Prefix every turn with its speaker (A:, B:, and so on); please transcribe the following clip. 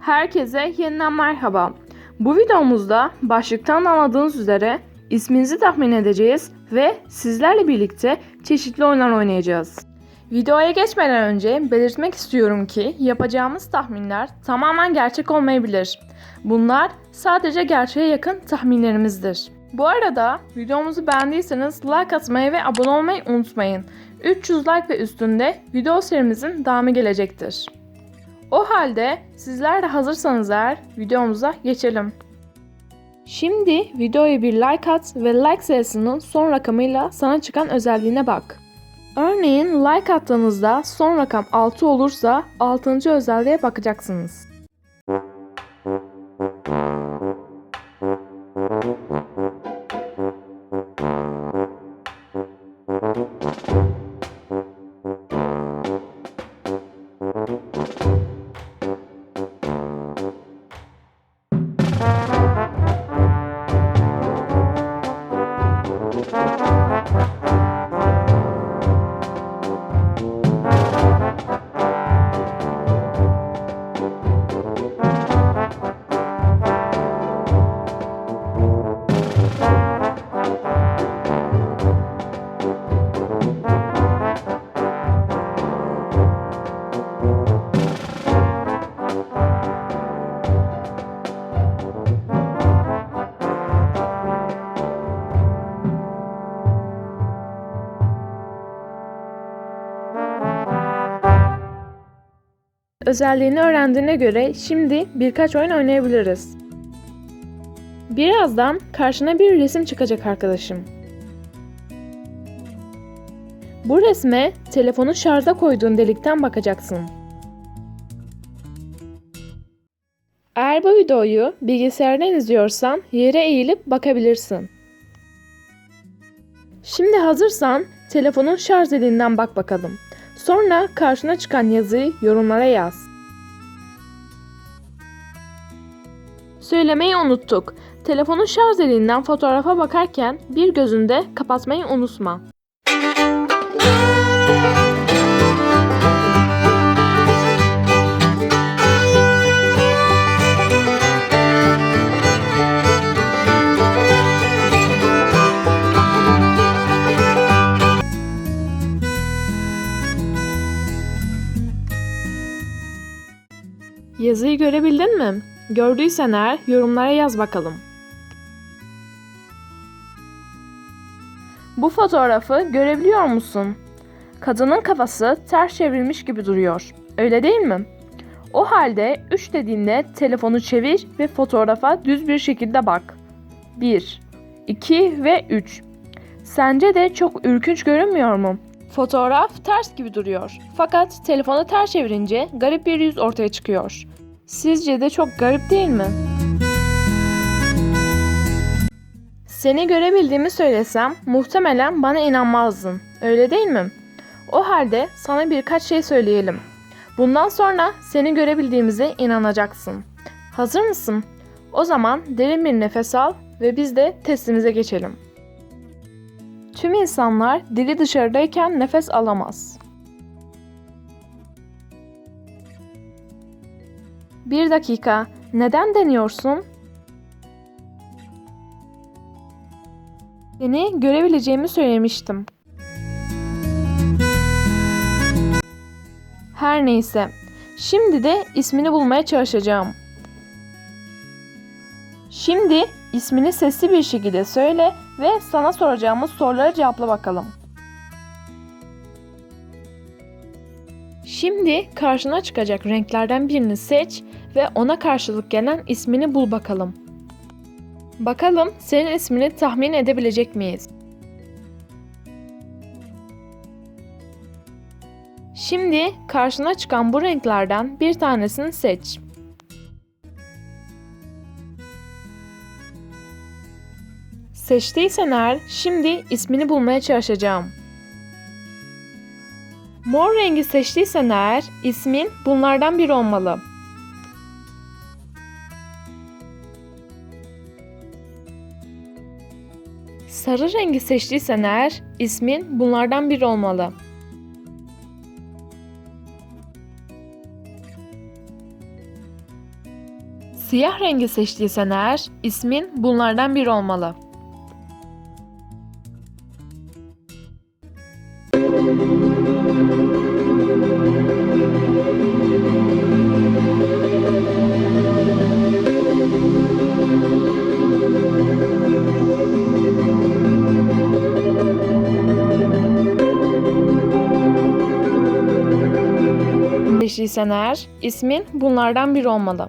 A: Herkese yeniden merhaba. Bu videomuzda başlıktan anladığınız üzere isminizi tahmin edeceğiz ve sizlerle birlikte çeşitli oyunlar oynayacağız. Videoya geçmeden önce belirtmek istiyorum ki yapacağımız tahminler tamamen gerçek olmayabilir. Bunlar sadece gerçeğe yakın tahminlerimizdir. Bu arada videomuzu beğendiyseniz like atmayı ve abone olmayı unutmayın. 300 like ve üstünde video serimizin devamı gelecektir. O halde sizler de hazırsanız eğer videomuza geçelim. Şimdi videoya bir like at ve like sayısının son rakamıyla sana çıkan özelliğine bak. Örneğin like attığınızda son rakam 6 olursa 6. özelliğe bakacaksınız. Özelliğini öğrendiğine göre şimdi birkaç oyun oynayabiliriz. Birazdan karşına bir resim çıkacak arkadaşım. Bu resme telefonu şarja koyduğun delikten bakacaksın. Eğer bu videoyu bilgisayardan izliyorsan yere eğilip bakabilirsin. Şimdi hazırsan telefonun şarj deliğinden bak bakalım. Sonra karşına çıkan yazıyı yorumlara yaz. Söylemeyi unuttuk. Telefonun şarj deliğinden fotoğrafa bakarken bir gözünde kapatmayı unutma. Yazıyı görebildin mi? Gördüysen eğer yorumlara yaz bakalım. Bu fotoğrafı görebiliyor musun? Kadının kafası ters çevrilmiş gibi duruyor. Öyle değil mi? O halde 3 dediğinde telefonu çevir ve fotoğrafa düz bir şekilde bak. 1, 2 ve 3. Sence de çok ürkünç görünmüyor mu? Fotoğraf ters gibi duruyor. Fakat telefonu ters çevirince garip bir yüz ortaya çıkıyor. Sizce de çok garip değil mi? Seni görebildiğimi söylesem muhtemelen bana inanmazdın. Öyle değil mi? O halde sana birkaç şey söyleyelim. Bundan sonra seni görebildiğimize inanacaksın. Hazır mısın? O zaman derin bir nefes al ve biz de testimize geçelim. Tüm insanlar dili dışarıdayken nefes alamaz. Bir dakika, neden deniyorsun? Seni görebileceğimi söylemiştim. Her neyse, şimdi de ismini bulmaya çalışacağım. Şimdi ismini sesli bir şekilde söyle ve sana soracağımız soruları cevapla bakalım. Şimdi karşına çıkacak renklerden birini seç ve ona karşılık gelen ismini bul bakalım. Bakalım senin ismini tahmin edebilecek miyiz? Şimdi karşına çıkan bu renklerden bir tanesini seç. Seçtiysen eğer şimdi ismini bulmaya çalışacağım. Mor rengi seçtiysen eğer ismin bunlardan biri olmalı. Sarı rengi seçtiysen eğer ismin bunlardan biri olmalı. Siyah rengi seçtiysen eğer ismin bunlardan biri olmalı. Seçtiysen eğer ismin bunlardan biri olmalı.